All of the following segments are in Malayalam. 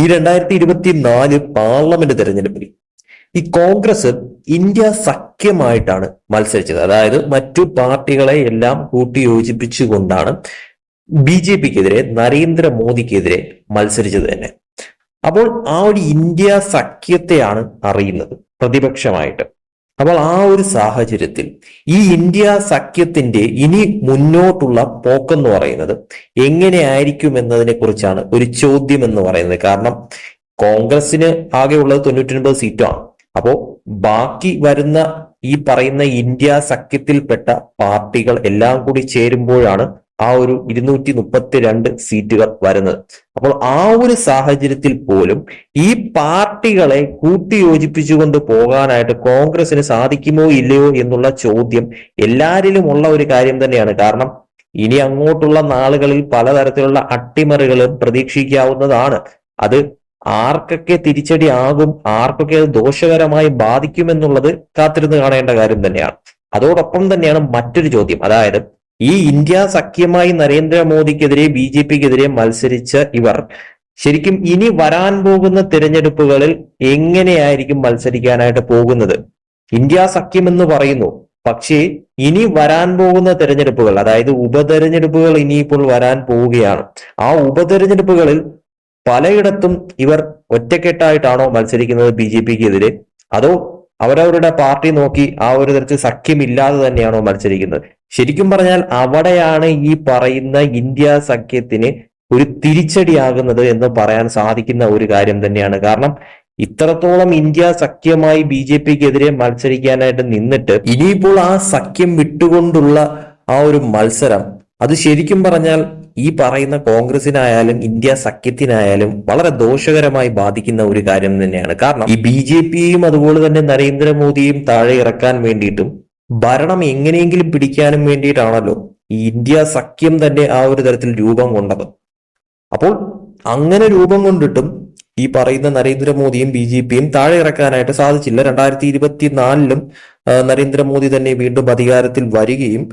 ഈ രണ്ടായിരത്തി ഇരുപത്തി നാല് പാർലമെന്റ് തെരഞ്ഞെടുപ്പിൽ ഈ കോൺഗ്രസ് ഇന്ത്യ സഖ്യമായിട്ടാണ് മത്സരിച്ചത്. അതായത് മറ്റു പാർട്ടികളെ എല്ലാം കൂട്ടി യോജിപ്പിച്ചുകൊണ്ടാണ് ബി ജെ പിക്കെതിരെ നരേന്ദ്രമോദിക്കെതിരെ മത്സരിച്ചത് തന്നെ. അപ്പോൾ ആ ഒരു ഇന്ത്യ സഖ്യത്തെയാണ് അറിയുന്നത് പ്രതിപക്ഷമായിട്ട്. അപ്പോൾ ആ ഒരു സാഹചര്യത്തിൽ ഈ ഇന്ത്യ സഖ്യത്തിന്റെ ഇനി മുന്നോട്ടുള്ള പോക്കെന്ന് പറയുന്നത് എങ്ങനെയായിരിക്കും എന്നതിനെ കുറിച്ചാണ് ഒരു ചോദ്യം എന്ന് പറയുന്നത്. കാരണം കോൺഗ്രസിന് ആകെയുള്ളത് ഉള്ളത് തൊണ്ണൂറ്റി സീറ്റാണ് അപ്പോ ബാക്കി വരുന്ന ഈ പറയുന്ന ഇന്ത്യ സഖ്യത്തിൽപ്പെട്ട പാർട്ടികൾ എല്ലാം കൂടി ചേരുമ്പോഴാണ് ആ ഒരു ഇരുന്നൂറ്റി മുപ്പത്തി രണ്ട് സീറ്റുകൾ വരുന്നത്. അപ്പോൾ ആ ഒരു സാഹചര്യത്തിൽ പോലും ഈ പാർട്ടികളെ കൂട്ടിയോജിപ്പിച്ചുകൊണ്ട് പോകാനായിട്ട് കോൺഗ്രസിന് സാധിക്കുമോ ഇല്ലയോ എന്നുള്ള ചോദ്യം എല്ലാരിലും ഉള്ള ഒരു കാര്യം തന്നെയാണ്. കാരണം ഇനി അങ്ങോട്ടുള്ള നാളുകളിൽ പലതരത്തിലുള്ള അട്ടിമറികളും പ്രതീക്ഷിക്കാവുന്നതാണ്. അത് ആർക്കൊക്കെ തിരിച്ചടി ആകും ആർക്കൊക്കെ അത് ദോഷകരമായി ബാധിക്കുമെന്നുള്ളത് കാത്തിരുന്ന് കാണേണ്ട കാര്യം തന്നെയാണ്. അതോടൊപ്പം തന്നെയാണ് മറ്റൊരു ചോദ്യം. അതായത് ഈ ഇന്ത്യ സഖ്യമായി നരേന്ദ്രമോദിക്കെതിരെ ബി ജെ പിക്കെതിരെ മത്സരിച്ച ഇവർ ശരിക്കും ഇനി വരാൻ പോകുന്ന തിരഞ്ഞെടുപ്പുകളിൽ എങ്ങനെയായിരിക്കും മത്സരിക്കാനായിട്ട് പോകുന്നത്? ഇന്ത്യ സഖ്യം എന്ന് പറയുന്നു. പക്ഷേ ഇനി വരാൻ പോകുന്ന തെരഞ്ഞെടുപ്പുകൾ അതായത് ഉപതെരഞ്ഞെടുപ്പുകൾ ഇനിയിപ്പോൾ വരാൻ പോവുകയാണ്. ആ ഉപതെരഞ്ഞെടുപ്പുകളിൽ പലയിടത്തും ഇവർ ഒറ്റക്കെട്ടായിട്ടാണോ മത്സരിക്കുന്നത് ബി ജെ പിക്കെതിരെ? അതോ അവരവരുടെ പാർട്ടി നോക്കി ആ ഒരു തരത്തിൽ സഖ്യമില്ലാതെ തന്നെയാണോ മത്സരിക്കുന്നത്? ശരിക്കും പറഞ്ഞാൽ അവിടെയാണ് ഈ പറയുന്ന ഇന്ത്യ സഖ്യത്തിന് ഒരു തിരിച്ചടിയാകുന്നത് എന്ന് പറയാൻ സാധിക്കുന്ന ഒരു കാര്യം തന്നെയാണ്. കാരണം ഇത്രത്തോളം ഇന്ത്യ സഖ്യമായി ബി ജെ പിക്കെതിരെ മത്സരിക്കാനായിട്ട് നിന്നിട്ട് ഇനിയിപ്പോൾ ആ സഖ്യം വിട്ടുകൊണ്ടുള്ള ആ ഒരു മത്സരം അത് ശരിക്കും പറഞ്ഞാൽ ഈ പറയുന്ന കോൺഗ്രസിനായാലും ഇന്ത്യ സഖ്യത്തിനായാലും വളരെ ദോഷകരമായി ബാധിക്കുന്ന ഒരു കാര്യം തന്നെയാണ്. കാരണം ഈ ബി ജെ പിയെയും അതുപോലെ തന്നെ നരേന്ദ്രമോദിയും താഴെ ഇറക്കാൻ വേണ്ടിയിട്ടും ഭരണം എങ്ങനെയെങ്കിലും പിടിക്കാനും വേണ്ടിയിട്ടാണല്ലോ ഈ ഇന്ത്യ സഖ്യം തന്നെ ആ ഒരു തരത്തിൽ രൂപം കൊണ്ടത്. അപ്പോൾ അങ്ങനെ രൂപം കൊണ്ടിട്ടും ഈ പറയുന്ന നരേന്ദ്രമോദിയും ബി ജെ പിയും താഴെ ഇറക്കാനായിട്ട് സാധിച്ചില്ല. രണ്ടായിരത്തി ഇരുപത്തിനാലിലും നരേന്ദ്രമോദി തന്നെ വീണ്ടും അധികാരത്തിൽ വരികയും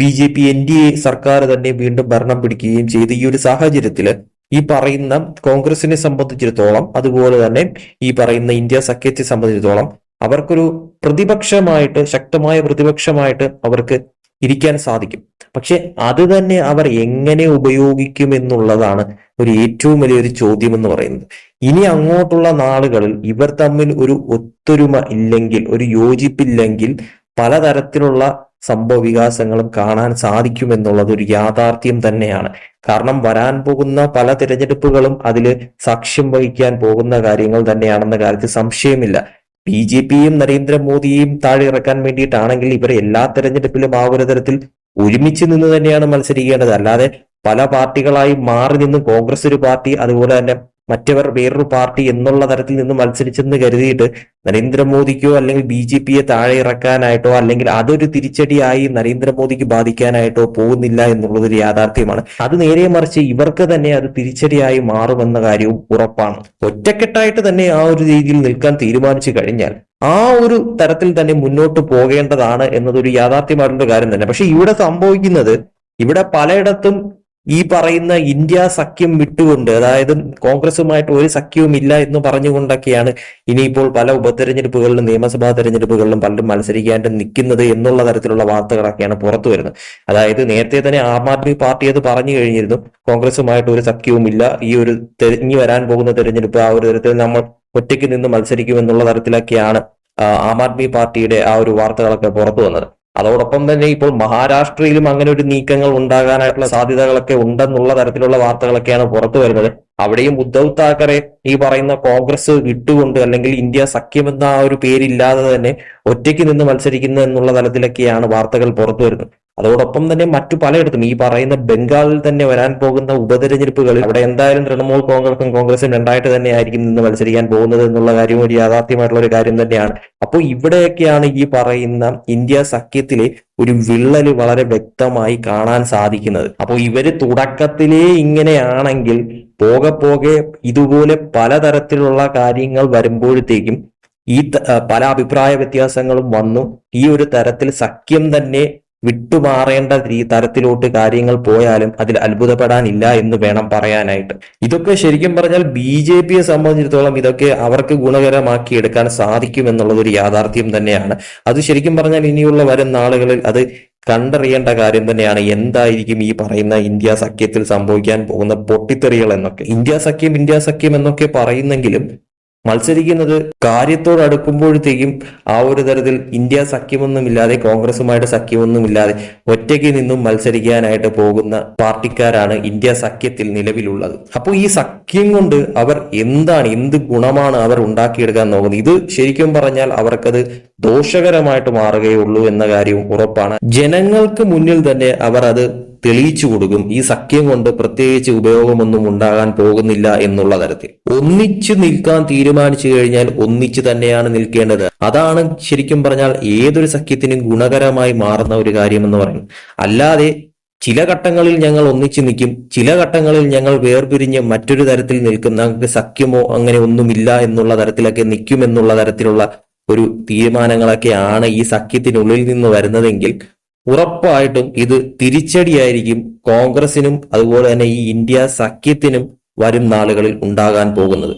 B J P N D A സർക്കാർ തന്നെ വീണ്ടും ഭരണം പിടിക്കുകയും ചെയ്ത ഈ ഒരു സാഹചര്യത്തിൽ ഈ പറയുന്ന കോൺഗ്രസിനെ സംബന്ധിച്ചിടത്തോളം അതുപോലെ തന്നെ ഈ പറയുന്ന ഇന്ത്യ സഖ്യത്തെ സംബന്ധിച്ചിടത്തോളം അവർക്കൊരു പ്രതിപക്ഷമായിട്ട് ശക്തമായ പ്രതിപക്ഷമായിട്ട് അവർക്ക് ഇരിക്കാൻ സാധിക്കും. പക്ഷെ അത് തന്നെ അവർ എങ്ങനെ ഉപയോഗിക്കും എന്നുള്ളതാണ് ഒരു ഏറ്റവും വലിയൊരു ചോദ്യം എന്ന് പറയുന്നത്. ഇനി അങ്ങോട്ടുള്ള നാളുകളിൽ ഇവർ തമ്മിൽ ഒരു ഒത്തൊരുമ ഇല്ലെങ്കിൽ ഒരു യോജിപ്പില്ലെങ്കിൽ പലതരത്തിലുള്ള സംഭവ വികാസങ്ങളും കാണാൻ സാധിക്കുമെന്നുള്ളത് ഒരു യാഥാർത്ഥ്യം തന്നെയാണ്. കാരണം വരാൻ പോകുന്ന പല തിരഞ്ഞെടുപ്പുകളും അതിൽ സാക്ഷ്യം വഹിക്കാൻ പോകുന്ന കാര്യങ്ങൾ തന്നെയാണെന്ന കാര്യത്തിൽ സംശയമില്ല. ബി ജെ പിയും നരേന്ദ്രമോദിയെയും താഴെ ഇറക്കാൻ വേണ്ടിയിട്ടാണെങ്കിൽ ഇവർ എല്ലാ തെരഞ്ഞെടുപ്പിലും ആ ഒരു തരത്തിൽ ഒരുമിച്ച് നിന്ന് തന്നെയാണ് മത്സരിക്കേണ്ടത്. അല്ലാതെ പല പാർട്ടികളായി മാറി നിന്ന് കോൺഗ്രസ് ഒരു പാർട്ടി അതുപോലെ തന്നെ മറ്റവർ വേറൊരു പാർട്ടി എന്നുള്ള തരത്തിൽ നിന്ന് മത്സരിച്ചെന്ന് കരുതിയിട്ട് നരേന്ദ്രമോദിക്കോ അല്ലെങ്കിൽ ബി ജെ പിയെ താഴെ ഇറക്കാനായിട്ടോ അല്ലെങ്കിൽ അതൊരു തിരിച്ചടിയായി നരേന്ദ്രമോദിക്ക് ബാധിക്കാനായിട്ടോ പോകുന്നില്ല എന്നുള്ളതൊരു യാഥാർത്ഥ്യമാണ്. അത് നേരെ മറിച്ച് ഇവർക്ക് തന്നെ അത് തിരിച്ചടിയായി മാറുമെന്ന കാര്യവും ഉറപ്പാണ്. ഒറ്റക്കെട്ടായിട്ട് തന്നെ ആ ഒരു രീതിയിൽ നിൽക്കാൻ തീരുമാനിച്ചു കഴിഞ്ഞാൽ ആ ഒരു തരത്തിൽ തന്നെ മുന്നോട്ട് പോകേണ്ടതാണ് എന്നതൊരു യാഥാർത്ഥ്യമായിട്ടുള്ള കാര്യം തന്നെ. പക്ഷെ ഇവിടെ സംഭവിക്കുന്നത് ഇവിടെ പലയിടത്തും ഈ പറയുന്ന ഇന്ത്യ സഖ്യം വിട്ടുകൊണ്ട് അതായത് കോൺഗ്രസുമായിട്ട് ഒരു സഖ്യവും ഇല്ല എന്ന് പറഞ്ഞുകൊണ്ടൊക്കെയാണ് ഇനിയിപ്പോൾ പല ഉപതെരഞ്ഞെടുപ്പുകളിലും നിയമസഭാ തെരഞ്ഞെടുപ്പുകളിലും പലരും മത്സരിക്കാണ്ട് നിൽക്കുന്നത് എന്നുള്ള തരത്തിലുള്ള വാർത്തകളൊക്കെയാണ് പുറത്തു വരുന്നത്. അതായത് നേരത്തെ തന്നെ ആം ആദ്മി പാർട്ടി അത് പറഞ്ഞു കഴിഞ്ഞിരുന്നു. കോൺഗ്രസുമായിട്ട് ഒരു സഖ്യവും ഇല്ല. ഈ ഒരു തെരഞ്ഞു വരാൻ പോകുന്ന തെരഞ്ഞെടുപ്പ് ആ ഒരു തരത്തിൽ നമ്മൾ ഒറ്റയ്ക്ക് നിന്ന് മത്സരിക്കും എന്നുള്ള തരത്തിലൊക്കെയാണ് ആം ആദ്മി പാർട്ടിയുടെ ആ ഒരു വാർത്തകളൊക്കെ പുറത്തു വന്നത്. അതോടൊപ്പം തന്നെ ഇപ്പോൾ മഹാരാഷ്ട്രയിലും അങ്ങനെ ഒരു നീക്കങ്ങൾ ഉണ്ടാകാനായിട്ടുള്ള സാധ്യതകളൊക്കെ ഉണ്ടെന്നുള്ള തരത്തിലുള്ള വാർത്തകളൊക്കെയാണ് പുറത്തു വരുന്നത്. അവിടെയും ഉദ്ധവ് താക്കറെ ഈ പറയുന്ന കോൺഗ്രസ് വിട്ടുകൊണ്ട് അല്ലെങ്കിൽ ഇന്ത്യ സഖ്യം എന്ന ആ ഒരു പേരില്ലാതെ തന്നെ ഒറ്റയ്ക്ക് നിന്ന് മത്സരിക്കുന്നു എന്നുള്ള തലത്തിലൊക്കെയാണ് വാർത്തകൾ പുറത്തു വരുന്നത്. അതോടൊപ്പം തന്നെ മറ്റു പലയിടത്തും ഈ പറയുന്ന ബംഗാളിൽ തന്നെ വരാൻ പോകുന്ന ഉപതെരഞ്ഞെടുപ്പുകളിൽ അവിടെ എന്തായാലും തൃണമൂൽ കോൺഗ്രസും കോൺഗ്രസും രണ്ടായിട്ട് തന്നെ ആയിരിക്കും നിന്ന് മത്സരിക്കാൻ പോകുന്നത് എന്നുള്ള കാര്യം ഒരു യാഥാർത്ഥ്യമായിട്ടുള്ള ഒരു കാര്യം തന്നെയാണ്. അപ്പോൾ ഇവിടെയൊക്കെയാണ് ഈ പറയുന്ന ഇന്ത്യ സഖ്യത്തിലെ ഒരു വിള്ളൽ വളരെ വ്യക്തമായി കാണാൻ സാധിക്കുന്നത്. അപ്പോൾ ഇവർ തുടക്കത്തിലേ ഇങ്ങനെയാണെങ്കിൽ പോകെ പോകെ ഇതുപോലെ പലതരത്തിലുള്ള കാര്യങ്ങൾ വരുമ്പോഴത്തേക്കും ഈ പല അഭിപ്രായ വ്യത്യാസങ്ങളും വന്നു. ഈ ഒരു തരത്തിൽ സഖ്യം തന്നെ വിട്ടുമാറേണ്ട തരത്തിലോട്ട് കാര്യങ്ങൾ പോയാലും അതിൽ അത്ഭുതപ്പെടാനില്ല എന്ന് വേണം പറയാനായിട്ട്. ഇതൊക്കെ ശരിക്കും പറഞ്ഞാൽ ബി ജെ പിയെ സംബന്ധിച്ചിടത്തോളം ഇതൊക്കെ അവർക്ക് ഗുണകരമാക്കി എടുക്കാൻ സാധിക്കും എന്നുള്ളത് ഒരു യാഥാർത്ഥ്യം തന്നെയാണ്. അത് ശരിക്കും പറഞ്ഞാൽ ഇനിയുള്ള വരും നാളുകളിൽ അത് കണ്ടറിയേണ്ട കാര്യം തന്നെയാണ്. എന്തായിരിക്കും ഈ പറയുന്ന ഇന്ത്യ സഖ്യത്തിൽ സംഭവിക്കാൻ പോകുന്ന പൊട്ടിത്തെറികൾ എന്നൊക്കെ. ഇന്ത്യ സഖ്യം ഇന്ത്യ സഖ്യം എന്നൊക്കെ പറയുന്നെങ്കിലും മത്സരിക്കുന്നത് കാര്യത്തോട് അടുക്കുമ്പോഴത്തേക്കും ആ ഒരു തരത്തിൽ ഇന്ത്യ സഖ്യമൊന്നുമില്ലാതെ കോൺഗ്രസുമായിട്ട് സഖ്യമൊന്നുമില്ലാതെ ഒറ്റയ്ക്ക് നിന്നും മത്സരിക്കാനായിട്ട് പോകുന്ന പാർട്ടിക്കാരാണ് ഇന്ത്യ സഖ്യത്തിൽ നിലവിലുള്ളത്. അപ്പോൾ ഈ സഖ്യം കൊണ്ട് അവർ എന്താണ് എന്ത് ഗുണമാണ് അവർ ഉണ്ടാക്കിയെടുക്കാൻ നോക്കുന്നത്? ഇത് ശരിക്കും പറഞ്ഞാൽ അവർക്കത് ദോഷകരമായിട്ട് മാറുകയുള്ളൂ എന്ന കാര്യവും ഉറപ്പാണ്. ജനങ്ങൾക്ക് മുന്നിൽ തന്നെ അവർ അത് തെളിയിച്ചു കൊടുക്കും. ഈ സഖ്യം കൊണ്ട് പ്രത്യേകിച്ച് ഉപയോഗമൊന്നും ഉണ്ടാകാൻ പോകുന്നില്ല എന്നുള്ള തരത്തിൽ. ഒന്നിച്ചു നിൽക്കാൻ തീരുമാനിച്ചു കഴിഞ്ഞാൽ ഒന്നിച്ചു തന്നെയാണ് നിൽക്കേണ്ടത്. അതാണ് ശരിക്കും പറഞ്ഞാൽ ഏതൊരു സഖ്യത്തിനും ഗുണകരമായി മാറുന്ന ഒരു കാര്യമെന്ന് പറയും അല്ലാതെ ചില ഘട്ടങ്ങളിൽ ഞങ്ങൾ ഒന്നിച്ചു നിൽക്കും. ചില ഘട്ടങ്ങളിൽ ഞങ്ങൾ വേർപിരിഞ്ഞ് മറ്റൊരു തരത്തിൽ നിൽക്കും. ഞങ്ങൾക്ക് സഖ്യമോ അങ്ങനെ ഒന്നുമില്ല എന്നുള്ള തരത്തിലൊക്കെ നിൽക്കും എന്നുള്ള തരത്തിലുള്ള ഒരു തീരുമാനങ്ങളൊക്കെയാണ് ഈ സഖ്യത്തിനുള്ളിൽ നിന്ന് വരുന്നതെങ്കിൽ ഉറപ്പായിട്ടും ഇത് തിരിച്ചടിയായിരിക്കും കോൺഗ്രസിനും അതുപോലെ തന്നെ ഈ ഇന്ത്യ സഖ്യത്തിനും വരും നാളുകളിൽ ഉണ്ടാകാൻ പോകുന്നത്.